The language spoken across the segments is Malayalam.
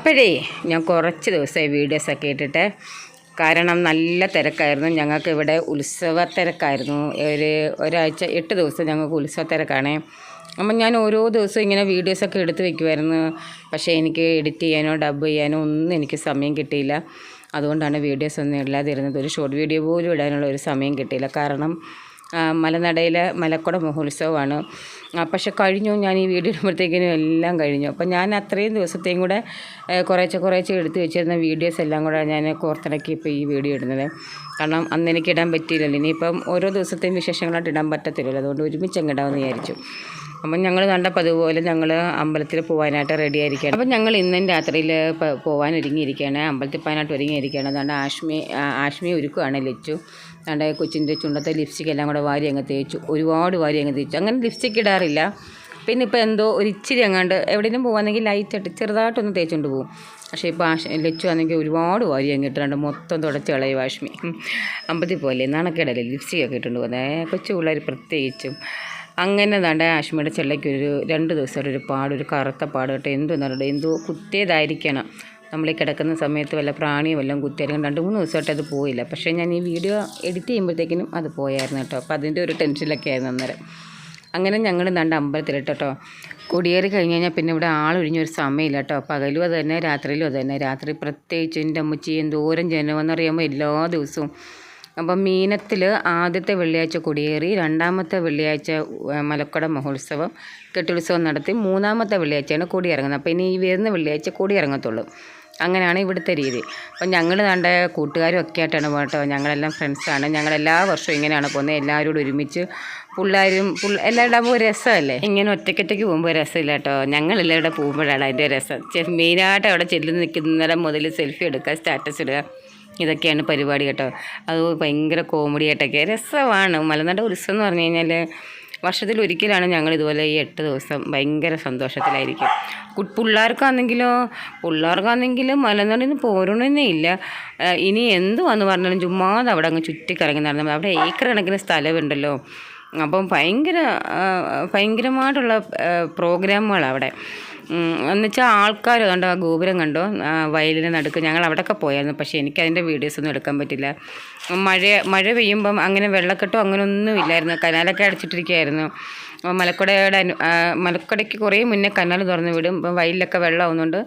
അപ്പോഴേ ഞാൻ കുറച്ച് ദിവസമായി വീഡിയോസൊക്കെ ഇട്ടിട്ട്. കാരണം നല്ല തിരക്കായിരുന്നു. ഞങ്ങൾക്ക് ഇവിടെ ഉത്സവ തിരക്കായിരുന്നു. ഒരു ഒരാഴ്ച എട്ട് ദിവസം ഞങ്ങൾക്ക് ഉത്സവ തിരക്കാണേ. അപ്പം ഞാൻ ഓരോ ദിവസവും ഇങ്ങനെ വീഡിയോസൊക്കെ എടുത്ത് വെക്കുമായിരുന്നു പക്ഷേ എനിക്ക് എഡിറ്റ് ചെയ്യാനോ ഡബ് ചെയ്യാനോ ഒന്നും എനിക്ക് സമയം കിട്ടിയില്ല. അതുകൊണ്ടാണ് വീഡിയോസ് ഒന്നും ഇല്ലാതിരുന്നത്. ഒരു ഷോർട്ട് വീഡിയോ പോലും ഇടാനുള്ള ഒരു സമയം കിട്ടിയില്ല. കാരണം മലനടയിലെ മലക്കുട മഹോത്സവമാണ്. പക്ഷെ കഴിഞ്ഞു ഞാൻ ഈ വീഡിയോ ഇടുമ്പോഴത്തേക്കിനും എല്ലാം കഴിഞ്ഞു. അപ്പം ഞാൻ അത്രയും ദിവസത്തെയും കൂടെ കുറേശ്ശെ കുറേശ്ശെ എടുത്ത് വെച്ചിരുന്ന വീഡിയോസ് എല്ലാം കൂടെ ഞാൻ കോർത്തിണക്കി ഇപ്പോൾ ഈ വീഡിയോ ഇടുന്നത്. കാരണം അന്ന് എനിക്ക് ഇടാൻ പറ്റിയില്ലല്ലോ. ഇനിയിപ്പം ഓരോ ദിവസത്തെയും വിശേഷങ്ങളായിട്ട് ഇടാൻ പറ്റത്തില്ലല്ലോ. അതുകൊണ്ട് ഒരുമിച്ച് അങ്ങ് ഇടാമെന്ന് വിചാരിച്ചു. അപ്പം ഞങ്ങൾ കണ്ടപ്പോൾ അതുപോലെ ഞങ്ങൾ അമ്പലത്തിൽ പോകാനായിട്ട് റെഡി ആയിരിക്കുകയാണ് അപ്പം ഞങ്ങൾ ഇന്നും രാത്രിയിൽ പോകാൻ ഒരുങ്ങിയിരിക്കുകയാണ് അമ്പലത്തിൽ പോകാനായിട്ട് ഒരുങ്ങിയിരിക്കുകയാണ് അതുകൊണ്ട് ആശ്മി ആഷ്മി ഒരുക്കുകയാണ് ലച്ചു. അതുകൊണ്ട് കൊച്ചിന്റെ ചുണ്ടത്തെ ലിപ്സ്റ്റിക് എല്ലാം കൂടെ വാരി അങ്ങ് തേച്ചു. ഒരുപാട് വാരി അങ്ങ് തേച്ചു. അങ്ങനെ ലിപ്സ്റ്റിക് ഇടാറില്ല. പിന്നെ ഇപ്പോൾ എന്തോ ഒരു ഇച്ചിരി അങ്ങാണ്ട് എവിടെയെങ്കിലും പോകുകയാണെങ്കിൽ ലൈറ്റായിട്ട് ചെറുതായിട്ടൊന്ന് തേച്ചുകൊണ്ട് പോകും പക്ഷേ ഇപ്പോൾ ആശ ലച്ചു ആണെങ്കിൽ ഒരുപാട് വാരി അങ്ങ് ഇട്ടിട്ടുണ്ട്. മൊത്തം തുടച്ച് കളയും വാഷ്മി. അമ്പതി പോലെ നാണക്കേടല്ലേ ലിപ്സ്റ്റിക് ഒക്കെ ഇട്ടുകൊണ്ട് പോകുന്നത് കൊച്ചു പിള്ളേർ പ്രത്യേകിച്ചും. അങ്ങനെ ദാണ്ട ആഷ്മിയുടെ ചെള്ളയ്ക്ക് ഒരു രണ്ട് ദിവസമായിട്ട് ഒരു പാട് ഒരു കറുത്ത പാട് കേട്ടോ. എന്തോ എന്നറിയണ്ട എന്തോ കുത്തിയതായിരിക്കണം. നമ്മൾ ഈ കിടക്കുന്ന സമയത്ത് വല്ല പ്രാണിയും വല്ലതും കുത്തിയാലും രണ്ട് മൂന്ന് ദിവസമായിട്ട് അത് പോയില്ല. പക്ഷേ ഞാൻ ഈ വീഡിയോ എഡിറ്റ് ചെയ്യുമ്പോഴത്തേക്കിനും അത് പോയായിരുന്നു കേട്ടോ. അപ്പോൾ അതിന്റെ ഒരു ടെൻഷനിലൊക്കെ ആയിരുന്നു അന്നേരം. അങ്ങനെ ഞങ്ങൾ രണ്ട് അമ്പലത്തിലിട്ട് കേട്ടോ. കൊടിയേറി കഴിഞ്ഞ് കഴിഞ്ഞാൽ പിന്നെ ഇവിടെ ആളൊഴിഞ്ഞൊരു സമയമില്ല കേട്ടോ. പകലും അത് തന്നെ രാത്രിയിലും അത് തന്നെ. രാത്രി പ്രത്യേകിച്ച് എന്റെ അമ്മച്ചി എന്തോരം ജനമെന്നറിയാമോ എല്ലാ ദിവസവും. അപ്പം മീനത്തിൽ ആദ്യത്തെ വെള്ളിയാഴ്ച കൊടിയേറി രണ്ടാമത്തെ വെള്ളിയാഴ്ച മലക്കട മഹോത്സവം കെട്ടുത്സവം നടത്തി മൂന്നാമത്തെ വെള്ളിയാഴ്ചയാണ് കൊടിയിറങ്ങുന്നത്. അപ്പോൾ ഇനി ഈ വരുന്ന വെള്ളിയാഴ്ച കൊടി ഇറങ്ങത്തുള്ളൂ അങ്ങനെയാണ് ഇവിടുത്തെ രീതി. അപ്പം ഞങ്ങൾ കണ്ട കൂട്ടുകാരും ഒക്കെ ആയിട്ടാണ് പോകട്ടോ ഞങ്ങളെല്ലാം ഫ്രണ്ട്സാണ് ഞങ്ങൾ എല്ലാ വർഷവും ഇങ്ങനെയാണ് പോകുന്നത് എല്ലാവരോടും ഒരുമിച്ച് പിള്ളേരും പിള്ള എല്ലാവരുടെ ആകുമ്പോൾ ഒരു രസമല്ലേ? ഇങ്ങനെ ഒറ്റയ്ക്കൊറ്റയ്ക്ക് പോകുമ്പോൾ രസമില്ല കേട്ടോ. ഞങ്ങളെല്ലാം ഇവിടെ പോകുമ്പോഴാണ് അതിന്റെ രസം. മെയിനായിട്ട് അവിടെ ചെല്ലു നിൽക്കുന്നിടം മുതൽ സെൽഫി എടുക്കുക സ്റ്റാറ്റസ് ഇടുക ഇതൊക്കെയാണ് പരിപാടി കേട്ടോ. അത് ഭയങ്കര കോമഡി ആയിട്ടൊക്കെ. രസമാണ്. മലനാട് ഉത്സവം എന്ന് പറഞ്ഞു കഴിഞ്ഞാൽ വർഷത്തിൽ ഒരിക്കലാണ് ഞങ്ങൾ ഇതുപോലെ ഈ എട്ട് ദിവസം ഭയങ്കര സന്തോഷത്തിലായിരിക്കും. കുട്ടി പിള്ളേർക്കാണെങ്കിലോ പിള്ളേർക്കാണെങ്കിലും മലനാടിൽ നിന്ന് പോരണേ ഇല്ല ഇനി എന്ത് വന്ന് പറഞ്ഞാലും ചുമ്മാതെ അവിടെ അങ്ങ് ചുറ്റിക്കറങ്ങി നടന്നാൽ അവിടെ ഏക്കർ കണക്കിന് സ്ഥലമുണ്ടല്ലോ അപ്പം ഭയങ്കര ഭയങ്കരമായിട്ടുള്ള പ്രോഗ്രാമുകളാണ് അവിടെ എന്നുവെച്ചാൽ ആൾക്കാർ കണ്ടോ ആ ഗോപുരം കണ്ടോ? വയലിന് നടുക്ക് ഞങ്ങൾ അവിടെയൊക്കെ പോയായിരുന്നു. പക്ഷേ എനിക്ക് അതിന്റെ വീഡിയോസ് ഒന്നും എടുക്കാൻ പറ്റില്ല. മഴ മഴ പെയ്യുമ്പം അങ്ങനെ വെള്ളക്കെട്ടോ അങ്ങനെ ഒന്നും ഇല്ലായിരുന്നു. കനാലൊക്കെ അടച്ചിട്ടിരിക്കുകയായിരുന്നു അപ്പോൾ മലക്കുടയുടെ മലക്കുടയ്ക്ക് കുറേ മുന്നേ കനാൽ തുറന്ന് വിടും. ഇപ്പം വയലിലൊക്കെ വെള്ളമാവുന്നുണ്ട്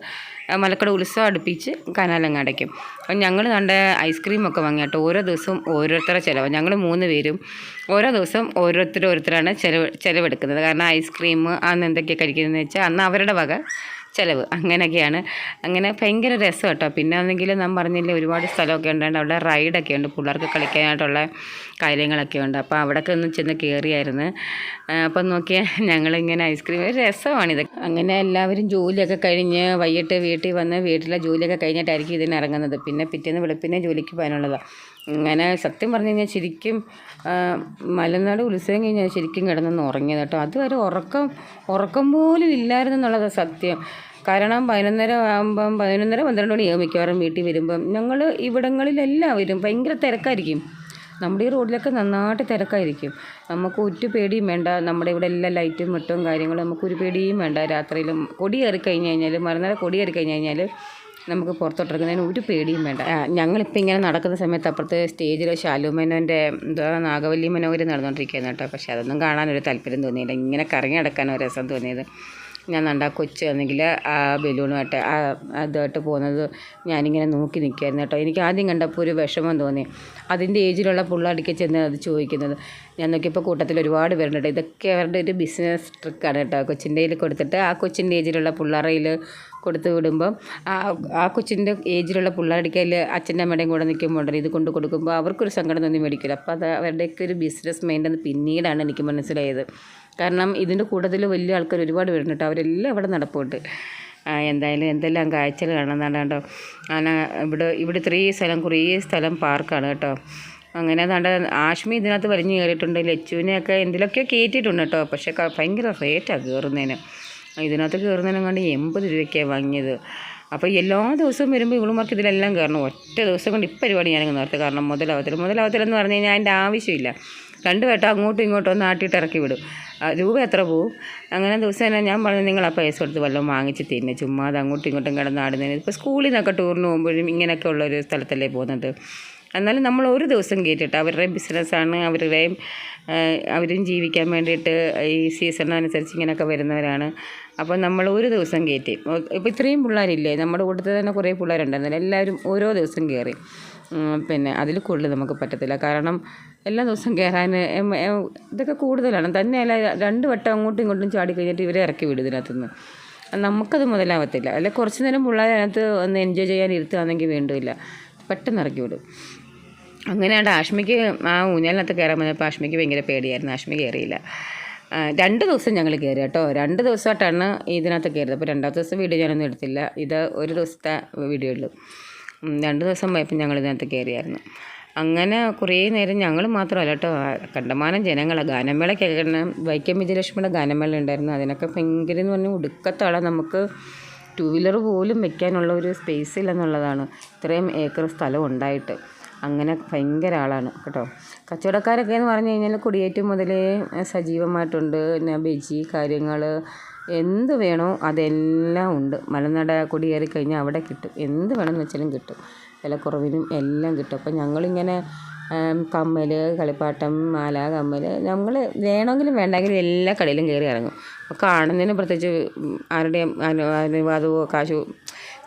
മലക്കുട ഉത്സവം അടുപ്പിച്ച് കനാലങ്ങ് അടയ്ക്കും. അപ്പം ഞങ്ങൾ കണ്ട ഐസ്ക്രീമൊക്കെ വാങ്ങി കേട്ടോ ഓരോ ദിവസവും ഓരോരുത്തരുടെ ചിലവ്. ഞങ്ങൾ മൂന്ന് പേരും ഓരോ ദിവസം ഓരോരുത്തരും ഓരോരുത്തരാണ് ചിലവ് ചിലവെടുക്കുന്നത്. കാരണം ഐസ്ക്രീം അന്ന് എന്തൊക്കെയാണ് കഴിക്കുന്നതെന്ന് വെച്ചാൽ അന്ന് അവരുടെ വക ചിലവ്. അങ്ങനെയൊക്കെയാണ്. അങ്ങനെ ഭയങ്കര രസം കേട്ടോ. പിന്നെ ആണെങ്കിൽ നാം പറഞ്ഞില്ലേ ഒരുപാട് സ്ഥലമൊക്കെ ഉണ്ട് അവിടെ റൈഡൊക്കെ ഉണ്ട്. പിള്ളേർക്ക് കളിക്കാനായിട്ടുള്ള കാര്യങ്ങളൊക്കെ ഉണ്ട്. അപ്പോൾ അവിടെയൊക്കെ ഒന്ന് ചെന്ന് കയറിയായിരുന്നു അപ്പം നോക്കിയാൽ ഞങ്ങളിങ്ങനെ ഐസ്ക്രീം ഒരു രസമാണിത്. അങ്ങനെ എല്ലാവരും ജോലിയൊക്കെ കഴിഞ്ഞ് വൈകിട്ട് വീട്ടിൽ വന്ന് വീട്ടിലെ ജോലിയൊക്കെ കഴിഞ്ഞിട്ടായിരിക്കും ഇതിന് ഇറങ്ങുന്നത്. പിന്നെ പിറ്റേന്ന് വെളുപ്പിനെ ജോലിക്ക് പോകാനുള്ളതാണ് അങ്ങനെ സത്യം പറഞ്ഞു കഴിഞ്ഞാൽ ശരിക്കും മലനാട് ഉത്സവം കഴിഞ്ഞാൽ ശരിക്കും കിടന്നൊന്ന് ഉറങ്ങിയത് കേട്ടോ. അതുവരെ ഉറക്കം ഉറക്കം പോലും ഇല്ലായിരുന്നു എന്നുള്ളത് സത്യം. കാരണം പതിനൊന്നര ആകുമ്പം പതിനൊന്നര പന്ത്രണ്ട് മണിയാകും മിക്കവാറും വീട്ടിൽ വരുമ്പം. ഞങ്ങൾ ഇവിടങ്ങളിലെല്ലാവരും ഭയങ്കര തിരക്കായിരിക്കും. നമ്മുടെ ഈ റോഡിലൊക്കെ നന്നായിട്ട് തിരക്കായിരിക്കും. നമുക്ക് ഒരു പേടിയും വേണ്ട. നമ്മുടെ ഇവിടെ എല്ലാ ലൈറ്റും വെട്ടവും കാര്യങ്ങളും നമുക്ക് ഒരു പേടിയും വേണ്ട. രാത്രിയിലും കൊടി കയറി കഴിഞ്ഞ് കഴിഞ്ഞാൽ മറുനാൾ കൊടി കയറി കഴിഞ്ഞ് കഴിഞ്ഞാൽ നമുക്ക് പുറത്തോട്ടിറങ്ങുന്നതിന് ഒരു പേടിയും വേണ്ട. ഞങ്ങളിപ്പോൾ ഇങ്ങനെ നടക്കുന്ന സമയത്ത് അപ്പുറത്ത് സ്റ്റേജിൽ ശാലുമേനോന്റെ എന്താ നാഗവല്ലി മനോഹരി നടന്നുകൊണ്ടിരിക്കുകയാണ് കേട്ടോ. പക്ഷേ അതൊന്നും കാണാനൊരു താല്പര്യം തോന്നിയില്ല. ഇങ്ങനെ കറങ്ങി നടക്കാൻ ഒരു രസം തോന്നിയത്. ഞാൻ നണ്ട കൊച്ച് ആണെങ്കിൽ ആ ബലൂണുമായിട്ട് ആ അതുമായിട്ട് പോകുന്നത് ഞാനിങ്ങനെ നോക്കി നിൽക്കുകയായിരുന്നു കേട്ടോ. എനിക്ക് ആദ്യം കണ്ടപ്പോൾ ഒരു വിഷമം തോന്നി. അതിന്റെ ഏജിലുള്ള പിള്ളേർക്ക് ചെന്ന് അത് ചോദിക്കുന്നത്. ഞാൻ നോക്കിയപ്പോൾ കൂട്ടത്തിൽ ഒരുപാട് പേരുണ്ട്. ഇതൊക്കെ അവരുടെ ഒരു ബിസിനസ് ട്രിക്കാണ് കേട്ടോ. കൊച്ചിന്റെ കയ്യിൽ കൊടുത്തിട്ട് ആ കൊച്ചിന്റെ ഏജിലുള്ള പിള്ളേരയിൽ കൊടുത്ത് വിടുമ്പം ആ ആ കൊച്ചിന്റെ ഏജിലുള്ള പിള്ളേരുടെ കയ്യിൽ അച്ഛന്റെ അമ്മയുടെയും കൂടെ നിൽക്കുമ്പോൾ ഇത് കൊണ്ട് കൊടുക്കുമ്പോൾ അവർക്കൊരു സങ്കടം തോന്നി മേടിക്കില്ല. അപ്പോൾ അത് അവരുടെയൊക്കെ ഒരു ബിസിനസ് മൈൻഡെന്ന് പിന്നീടാണ് എനിക്ക് മനസ്സിലായത്. കാരണം ഇതിന്റെ കൂടുതൽ വലിയ ആൾക്കാർ ഒരുപാട് വരുന്നുണ്ട് അവരെല്ലാം അവിടെ നടപ്പുണ്ട്. എന്തായാലും എന്തെല്ലാം കാഴ്ചകൾ കാണുന്നതാണ് കേട്ടോ. അങ്ങനെ ഇവിടെ ഇവിടെ ഇത്രയും സ്ഥലം കുറേ സ്ഥലം പാർക്കാണ് കേട്ടോ. അങ്ങനെ അതാണ്ട് ആഷ്മി ഇതിനകത്ത് വലിഞ്ഞു കയറിയിട്ടുണ്ട്. ലച്ചുവിനെയൊക്കെ എന്തിലൊക്കെയോ കയറ്റിയിട്ടുണ്ട് കേട്ടോ. പക്ഷേ ഭയങ്കര റേറ്റാണ് കയറുന്നതിന് ഇതിനകത്ത് കയറുന്നതിനും കണ്ട് എൺപത് രൂപയ്ക്കാണ് വാങ്ങിയത്. അപ്പോൾ എല്ലാ ദിവസവും വരുമ്പോൾ ഇവളുമാർക്ക് ഇതിലെല്ലാം കയറണം. ഒറ്റ ദിവസം കൊണ്ട് ഈ പരിപാടി ഞാനങ്ങ് നിർത്തി. കാരണം മുതലാവത്തില്ല മുതലാവത്തില്ലെന്ന് പറഞ്ഞു കഴിഞ്ഞാൽ അതിന്റെ ആവശ്യമില്ല. രണ്ട് വട്ടം അങ്ങോട്ടും ഇങ്ങോട്ടും ഒന്ന് ആട്ടിയിട്ട് ഇറക്കി വിടും. രൂപ എത്ര പോവും? അങ്ങനെ ദിവസേന ഞാൻ പറഞ്ഞു നിങ്ങൾ ആ പൈസ കൊടുത്ത് വല്ലതും വാങ്ങിച്ച് തിന്നെ. ചുമ്മാതെ അങ്ങോട്ടും ഇങ്ങോട്ടും കിടന്ന് ആടുന്നതിന്. ഇപ്പോൾ സ്കൂളിൽ നിന്നൊക്കെ ടൂറിന് പോകുമ്പോഴും ഇങ്ങനെയൊക്കെ ഉള്ളൊരു സ്ഥലത്തല്ലേ പോകുന്നത്. എന്നാലും നമ്മൾ ഒരു ദിവസം കയറ്റിട്ട് അവരുടെ ബിസിനസ്സാണ് അവരുടെയും അവരും ജീവിക്കാൻ വേണ്ടിയിട്ട് ഈ സീസണനുസരിച്ച് ഇങ്ങനെയൊക്കെ വരുന്നവരാണ്. അപ്പോൾ നമ്മൾ ഒരു ദിവസം കയറ്റി ഇപ്പോൾ ഇത്രയും പിള്ളേരില്ലേ? നമ്മുടെ കൂട്ടത്തിൽ തന്നെ കുറേ പിള്ളേരുണ്ടായിരുന്നില്ല എല്ലാവരും ഓരോ ദിവസം കയറി പിന്നെ അതിൽ കൂടുതൽ നമുക്ക് പറ്റത്തില്ല. കാരണം എല്ലാ ദിവസവും കയറാൻ ഇതൊക്കെ കൂടുതലാണ്. തന്നെയല്ല രണ്ട് വട്ടം അങ്ങോട്ടും ഇങ്ങോട്ടും ചാടി കഴിഞ്ഞിട്ട് ഇവരെ ഇറക്കി വിടും ഇതിനകത്തുനിന്ന്. നമുക്കത് മുതലാവത്തില്ല. അല്ലെ കുറച്ച് നേരം പിള്ളേരെ അതിനകത്ത് ഒന്ന് എൻജോയ് ചെയ്യാൻ ഇരുത്തുകയാണെങ്കിൽ വേണ്ടില്ല പെട്ടെന്ന് ഇറക്കി വിടും. അങ്ങനെയാണ് ആഷ്മിക്ക് ആ ഊഞ്ഞാലിനകത്ത് കയറാൻ വന്നപ്പോൾ ആഷ്മിക്ക് ഭയങ്കര പേടിയായിരുന്നു. ആഷ്മി കയറിയില്ല രണ്ട് ദിവസം ഞങ്ങൾ കയറി കേട്ടോ. രണ്ട് ദിവസമായിട്ടാണ് ഇതിനകത്ത് കയറിയത് അപ്പോൾ രണ്ടാമത്തെ ദിവസം വീഡിയോ ഞാനൊന്നും എടുത്തില്ല. ഇത് ഒരു ദിവസത്തെ വീഡിയോ ഉള്ളൂ. രണ്ട് ദിവസം പോയപ്പോൾ ഞങ്ങൾ ഇതിനകത്ത് കയറിയായിരുന്നു അങ്ങനെ കുറേ നേരം ഞങ്ങൾ മാത്രമല്ല കേട്ടോ. കണ്ടമാനം കണ്ടമാനം ഗാനമേള ഗാനമേളയ്ക്കൊക്കെ വൈക്കം വിജയലക്ഷ്മിയുടെ ഗാനമേള ഉണ്ടായിരുന്നു. അതിനൊക്കെ ഭയങ്കര എന്ന് പറഞ്ഞാൽ ഒടുക്കത്താളാണ് നമുക്ക് ടു വീലർ പോലും വെക്കാനുള്ള ഒരു സ്പേസ് ഇല്ലെന്നുള്ളതാണ്. ഇത്രയും ഏക്കർ സ്ഥലം ഉണ്ടായിട്ട്. അങ്ങനെ ഭയങ്കര ആളാണ് കേട്ടോ. കച്ചവടക്കാരൊക്കെ എന്ന് പറഞ്ഞു കഴിഞ്ഞാൽ കുടിയേറ്റം മുതലേ സജീവമായിട്ടുണ്ട്. പിന്നെ ബജി കാര്യങ്ങൾ എന്ത് വേണോ അതെല്ലാം ഉണ്ട്. മലനട കുടിയേറി കഴിഞ്ഞാൽ അവിടെ കിട്ടും. എന്ത് വേണമെന്ന് വെച്ചാലും കിട്ടും. വിലക്കുറവിനും എല്ലാം കിട്ടും. അപ്പം ഞങ്ങളിങ്ങനെ കമ്മൽ കളിപ്പാട്ടം മാല കമ്മൽ നമ്മൾ വേണമെങ്കിലും വേണ്ടെങ്കിലും എല്ലാ കടയിലും കയറി ഇറങ്ങും. അപ്പോൾ കാണുന്നതിന് പ്രത്യേകിച്ച് ആരുടെയും അനു അനുവാദമോ കാശോ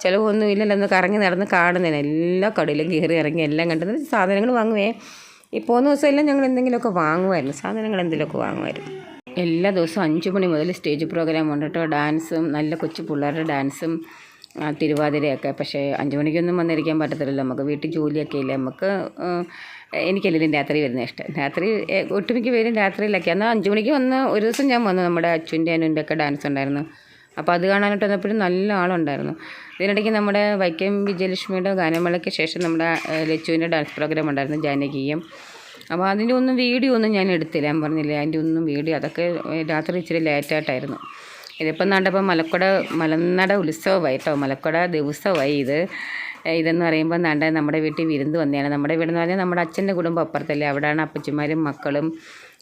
ചിലവൊന്നും ഇല്ലല്ലോ ഒന്ന് കറങ്ങി നടന്ന് കാണുന്നതിന്. എല്ലാ കടയിലും കയറി ഇറങ്ങി എല്ലാം കണ്ടത് സാധനങ്ങൾ വാങ്ങുവേ. ഈ പോകുന്ന ദിവസമെല്ലാം ഞങ്ങൾ എന്തെങ്കിലുമൊക്കെ വാങ്ങുമായിരുന്നു. സാധനങ്ങൾ എന്തെങ്കിലുമൊക്കെ വാങ്ങുമായിരുന്നു. എല്ലാ ദിവസവും അഞ്ച് മണി മുതൽ സ്റ്റേജ് പ്രോഗ്രാം ഉണ്ട് കേട്ടോ. ഡാൻസും നല്ല കൊച്ചു പിള്ളേരുടെ ഡാൻസും തിരുവാതിരയൊക്കെ. പക്ഷേ അഞ്ച് മണിക്കൊന്നും വന്നിരിക്കാൻ പറ്റത്തില്ലല്ലോ. നമുക്ക് വീട്ടിൽ ജോലിയൊക്കെ ഇല്ല? നമുക്ക് എനിക്കല്ലേ രാത്രി വരുന്ന ഇഷ്ടം. രാത്രി ഒട്ടുമിക്ക പേരും രാത്രിയിലൊക്കെ എന്നാൽ അഞ്ച് മണിക്ക് വന്ന് ഒരു ദിവസം ഞാൻ വന്നു. നമ്മുടെ അച്ഛന്റെ അനുവിന്റെ ഒക്കെ ഡാൻസ് ഉണ്ടായിരുന്നു. അപ്പോൾ അത് കാണാനായിട്ട് വന്നപ്പോഴും നല്ല ആളുണ്ടായിരുന്നു. ഇതിനിടയ്ക്ക് നമ്മുടെ വൈക്കം വിജയലക്ഷ്മിയുടെ ഗാനമേളയ്ക്ക് ശേഷം നമ്മുടെ ലച്ചുവിന്റെ ഡാൻസ് പ്രോഗ്രാം ഉണ്ടായിരുന്നു ജാനകീയം. അപ്പോൾ അതിന്റെ ഒന്നും വീഡിയോ ഒന്നും ഞാൻ എടുത്തില്ല ഞാൻ പറഞ്ഞില്ല അതിന്റെ ഒന്നും വീഡിയോ അതൊക്കെ രാത്രി ഇച്ചിരി ലേറ്റായിട്ടായിരുന്നു ഇതിപ്പം നടപ്പം മലക്കുട മലനട ഉത്സവമായി കേട്ടോ മലക്കുട ദിവസമായി ഇത്. ഇതെന്ന് പറയുമ്പോൾ നാണ്ട നമ്മുടെ വീട്ടിൽ വിരുന്ന് വന്നതാണ്. നമ്മുടെ വീടെന്ന് പറഞ്ഞാൽ നമ്മുടെ അച്ഛന്റെ കുടുംബം അപ്പുറത്തല്ലേ അവിടെയാണ് അപ്പച്ചിമാരും മക്കളും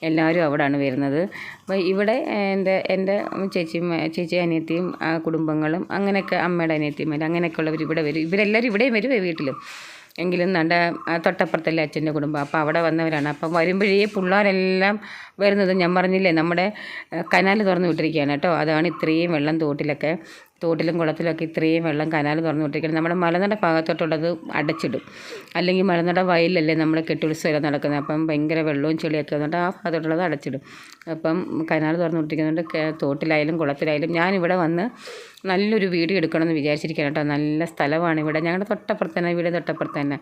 എല്ലാവരും അവിടെയാണ് വരുന്നത്. അപ്പോൾ ഇവിടെ എന്റെ എന്റെ ചേച്ചി ചേച്ചി അനിയത്തിയും കുടുംബങ്ങളും അങ്ങനെയൊക്കെ അമ്മയുടെ അനിയത്തിമാർ അങ്ങനെയൊക്കെ ഉള്ളവർ ഇവിടെ വരും. ഇവരെല്ലാവരും ഇവിടെയും വരും വീട്ടിലും. എങ്കിലും നല്ല തൊട്ടപ്പുറത്തല്ലേ അച്ഛന്റെ കുടുംബം. അപ്പോൾ അവിടെ വന്നവരാണ്. അപ്പം വരുമ്പോഴേ പിള്ളേരെല്ലാം വരുന്നത് ഞാൻ പറഞ്ഞില്ലേ നമ്മുടെ കനാൽ തുറന്നു വിട്ടിരിക്കുകയാണ് കേട്ടോ. അതാണ് ഇത്രയും വെള്ളം തോട്ടിലൊക്കെ. തോട്ടിലും കുളത്തിലൊക്കെ ഇത്രയും വെള്ളം കനാൽ തുറന്നു വിട്ടിരിക്കുന്നത് നമ്മുടെ മലനട ഭാഗത്തോട്ടുള്ളത് അടച്ചിടും. അല്ലെങ്കിൽ മലനട വയലല്ലേ നമ്മൾ കെട്ടുത്സവം നടക്കുന്നത്. അപ്പം ഭയങ്കര വെള്ളവും ചെളിയൊക്കെ വന്നിട്ട് ആ ഭാഗത്തോട്ടുള്ളത് അടച്ചിടും. അപ്പം കനാൽ തുറന്നു വിട്ടിരിക്കുന്നുണ്ട്. തോട്ടിലായാലും കുളത്തിലായാലും ഞാനിവിടെ വന്ന് നല്ലൊരു വീഡിയോ എടുക്കണമെന്ന് വിചാരിച്ചിരിക്കുകയാണ് കേട്ടോ. നല്ല സ്ഥലമാണ് ഇവിടെ. ഞങ്ങളുടെ തൊട്ടപ്പുറത്ത് തന്നെ വീട് തൊട്ടപ്പുറത്ത് തന്നെ.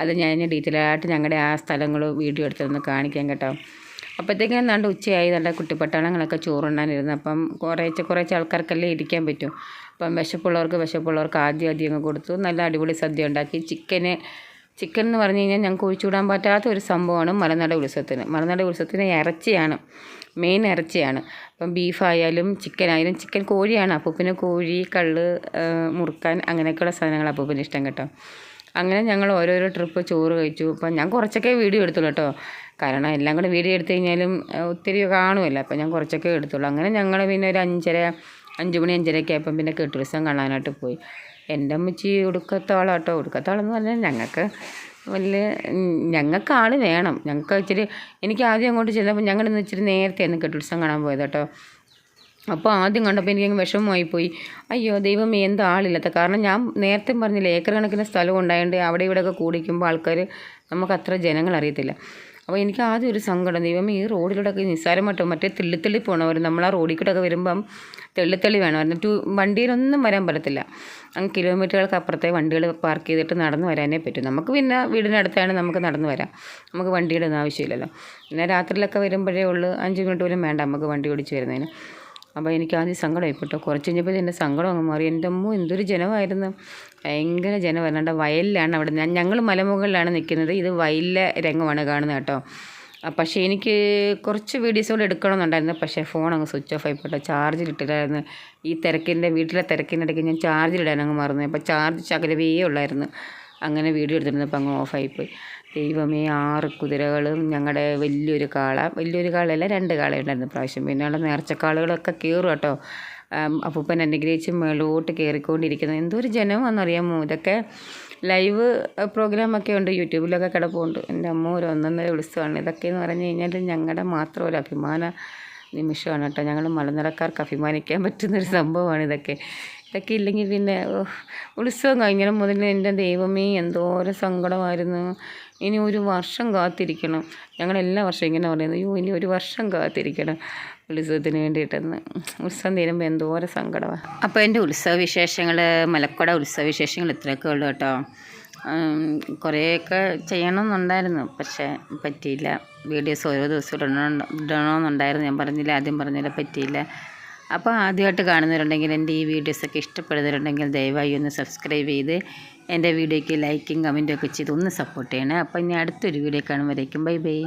അത് ഞാൻ ഡീറ്റെയിൽ ആയിട്ട് ഞങ്ങളുടെ ആ സ്ഥലങ്ങൾ വീഡിയോ എടുത്തൊന്ന് കാണിക്കാം കേട്ടോ. അപ്പോഴത്തേക്കും എന്താണ്ട് ഉച്ചയായി നല്ല കുട്ടിപ്പട്ടാളങ്ങളൊക്കെ ചോറുണ്ണാനിരുന്നു. അപ്പം കുറേശ്ശെ കുറേശ്ശെ ആൾക്കാർക്കല്ലേ ഇരിക്കാൻ പറ്റും. അപ്പം വിശപ്പുള്ളവർക്ക് വിശപ്പുള്ളവർക്ക് ആദ്യം ആദ്യം അങ്ങ് കൊടുത്തു. നല്ല അടിപൊളി സദ്യ ഉണ്ടാക്കി. ചിക്കന് ചിക്കൻ എന്ന് പറഞ്ഞു കഴിഞ്ഞാൽ ഞങ്ങൾക്ക് ഒഴിച്ചുവിടാൻ പറ്റാത്ത ഒരു സംഭവമാണ് മലനട ഉത്സവത്തിന്. മലനട ഉത്സവത്തിന് ഇറച്ചിയാണ് മെയിൻ ഇറച്ചിയാണ്. അപ്പം ബീഫായാലും ചിക്കനായാലും ചിക്കൻ കോഴിയാണ്. അപ്പൂപ്പിന് കോഴി കള്ള് മുറുക്കാൻ അങ്ങനെയൊക്കെയുള്ള സാധനങ്ങൾ അപ്പൂപ്പിന് ഇഷ്ടം കേട്ടോ. അങ്ങനെ ഞങ്ങൾ ഓരോരോ ട്രിപ്പ് ചോറ് കഴിച്ചു. അപ്പം ഞാൻ കുറച്ചൊക്കെ വീഡിയോ എടുത്തുള്ളൂ കേട്ടോ. കാരണം എല്ലാം കൂടെ വീഡിയോ എടുത്തു കഴിഞ്ഞാലും ഒത്തിരി കാണുമല്ലോ അപ്പം ഞാൻ കുറച്ചൊക്കെ എടുത്തുള്ളൂ. അങ്ങനെ ഞങ്ങൾ പിന്നെ ഒരു അഞ്ചര അഞ്ച് മണി അഞ്ചരയൊക്കെ ആയപ്പം പിന്നെ കെട്ടുത്സവം കാണാനായിട്ട് പോയി. എന്റെ അമ്മച്ചി ഒടുക്കത്താളാട്ടോ ഒടുക്കത്താളെന്ന് പറഞ്ഞാൽ ഞങ്ങൾക്ക് വലിയ ഞങ്ങൾക്ക് ആൾ വേണം. ഞങ്ങൾക്ക് ഇച്ചിരി എനിക്ക് ആദ്യം അങ്ങോട്ട് ചെന്നപ്പോൾ ഞങ്ങൾ ഇന്ന് ഇച്ചിരി ആയിരുന്നു കെട്ടുത്സവം കാണാൻ പോയത് കേട്ടോ. അപ്പോൾ ആദ്യം കണ്ടപ്പോൾ എനിക്ക് അങ്ങ് വിഷമമായി പോയി അയ്യോ ദൈവമേ എന്താ ആളില്ലാത്ത. കാരണം ഞാൻ നേരത്തെ പറഞ്ഞില്ല ഏക്കർ കണക്കിന് സ്ഥലം ഉണ്ടായതുകൊണ്ട് അവിടെ ഇവിടെയൊക്കെ കൂടിക്കുമ്പോൾ ആൾക്കാർ നമുക്ക് അത്ര ജനങ്ങൾ അറിയത്തില്ല. അപ്പോൾ എനിക്ക് ആദ്യം ഒരു സങ്കടം ദൈവം ഈ റോഡിലൂടെയൊക്കെ നിസ്സാരമായിട്ടോ മറ്റേ തെള്ളിത്തള്ളി പോകണവർ നമ്മൾ ആ റോഡിൽ കൂടെയൊക്കെ വരുമ്പം തെള്ളിത്തള്ളി വേണമായിരുന്നു. ടു വണ്ടിയിലൊന്നും വരാൻ പറ്റത്തില്ല. അങ്ങ് കിലോമീറ്ററുകൾക്ക് അപ്പുറത്തെ വണ്ടികൾ പാർക്ക് ചെയ്തിട്ട് നടന്നു വരാനേ പറ്റും. നമുക്ക് പിന്നെ വീടിനടുത്താണ് നമുക്ക് നടന്നു വരാം. നമുക്ക് വണ്ടിയുടെ ഒന്നും ആവശ്യമില്ലല്ലോ. പിന്നെ രാത്രിയിലൊക്കെ വരുമ്പോഴേ ഉള്ളൂ അഞ്ച് മിനിറ്റ് പോലും വേണ്ട നമുക്ക് വണ്ടി ഓടിച്ച് വരുന്നതിന്. അപ്പോൾ എനിക്ക് ആദ്യം സങ്കടമായിപ്പോട്ടോ കുറച്ച് കഴിഞ്ഞപ്പോൾ എന്റെ സങ്കടം അങ്ങ് മാറി. എന്റെ അമ്മ എന്തൊരു ജനമായിരുന്നു. ഭയങ്കര ജനമായിരുന്നു. അവിടെ വയലിലാണ് അവിടെ ഞാൻ ഞങ്ങൾ മലമുകളിലാണ് നിൽക്കുന്നത്. ഇത് വയലിലെ രംഗമാണ് കാണുന്നത് കേട്ടോ. പക്ഷേ എനിക്ക് കുറച്ച് വീഡിയോസ് കൂടെ എടുക്കണമെന്നുണ്ടായിരുന്നു. പക്ഷേ ഫോൺ അങ്ങ് സ്വിച്ച് ഓഫ് ആയിപ്പോട്ടോ ചാർജിലിട്ടില്ലായിരുന്നു ഈ തിരക്കിന്റെ വീട്ടിലെ തിരക്കിന്റെ ഇടയ്ക്ക് ഞാൻ ചാർജിലിടാൻ അങ്ങ് മറന്നു. അപ്പോൾ ചാർജ് ശകലവേ ഉള്ളായിരുന്നു. അങ്ങനെ വീഡിയോ എടുത്തിരുന്നപ്പോൾ അങ്ങ് ഓഫായിപ്പോയി ദൈവമേ ആറ് കുതിരകളും ഞങ്ങളുടെ വലിയൊരു കാള. വലിയൊരു കാളയല്ല രണ്ട് കാളയുണ്ടായിരുന്നു പ്രാവശ്യം പിന്നെ ഉള്ള നേർച്ചക്കാളുകളൊക്കെ കയറും കേട്ടോ. അപ്പൂപ്പൻ അനുഗ്രഹിച്ച് മേളോട്ട് കയറിക്കൊണ്ടിരിക്കുന്നത് എന്തോ ഒരു ജനമാണെന്നറിയാമോ? ഇതൊക്കെ ലൈവ് പ്രോഗ്രാമൊക്കെ ഉണ്ട് യൂട്യൂബിലൊക്കെ കിടപ്പുണ്ട്. എന്റെ അമ്മ ഒരു ഒന്നൊന്നര ഉത്സവമാണ് ഇതൊക്കെ എന്ന് പറഞ്ഞു കഴിഞ്ഞാൽ ഞങ്ങളുടെ മാത്രം ഒരു അഭിമാന നിമിഷമാണ് കേട്ടോ. ഞങ്ങൾ മലനിരക്കാർക്ക് അഭിമാനിക്കാൻ പറ്റുന്നൊരു സംഭവമാണ് ഇതൊക്കെ. ഇതൊക്കെ ഇല്ലെങ്കിൽ പിന്നെ ഉത്സവം കഴിഞ്ഞാൽ മുതൽ എന്റെ ദൈവമേ എന്തോരം സങ്കടമായിരുന്നു. ഇനി ഒരു വർഷം കാത്തിരിക്കണം. ഞങ്ങൾ എല്ലാ വർഷവും ഇങ്ങനെ പറയുന്നത് അയ്യോ ഇനി ഒരു വർഷം കാത്തിരിക്കണം ഉത്സവത്തിന് വേണ്ടിയിട്ടെന്ന്. ഉത്സവം തീരുമ്പോൾ എന്തോരം സങ്കടമാണ് അപ്പോൾ എന്റെ ഉത്സവ വിശേഷങ്ങൾ മലക്കുട ഉത്സവ വിശേഷങ്ങൾ ഇത്രയൊക്കെ ഉള്ളൂ കേട്ടോ. കുറേയൊക്കെ ചെയ്യണമെന്നുണ്ടായിരുന്നു പക്ഷേ പറ്റിയില്ല. വീഡിയോസ് ഓരോ ദിവസവും ഇടണം ഇടണമെന്നുണ്ടായിരുന്നു ഞാൻ പറഞ്ഞില്ല ആദ്യം പറഞ്ഞില്ല പറ്റിയില്ല. അപ്പോൾ ആദ്യമായിട്ട് കാണുന്നവരുണ്ടെങ്കിൽ എന്റെ ഈ വീഡിയോസൊക്കെ ഇഷ്ടപ്പെടുന്നവരുണ്ടെങ്കിൽ ദയവായി ഒന്ന് സബ്സ്ക്രൈബ് ചെയ്ത് എന്റെ വീഡിയോയ്ക്ക് ലൈക്കും കമന്റും ഒക്കെ ചെയ്ത് ഒന്ന് സപ്പോർട്ട് ചെയ്യണേ. അപ്പോൾ ഇനി അടുത്തൊരു വീഡിയോ കാണുമ്പോഴേക്കും. Bye bye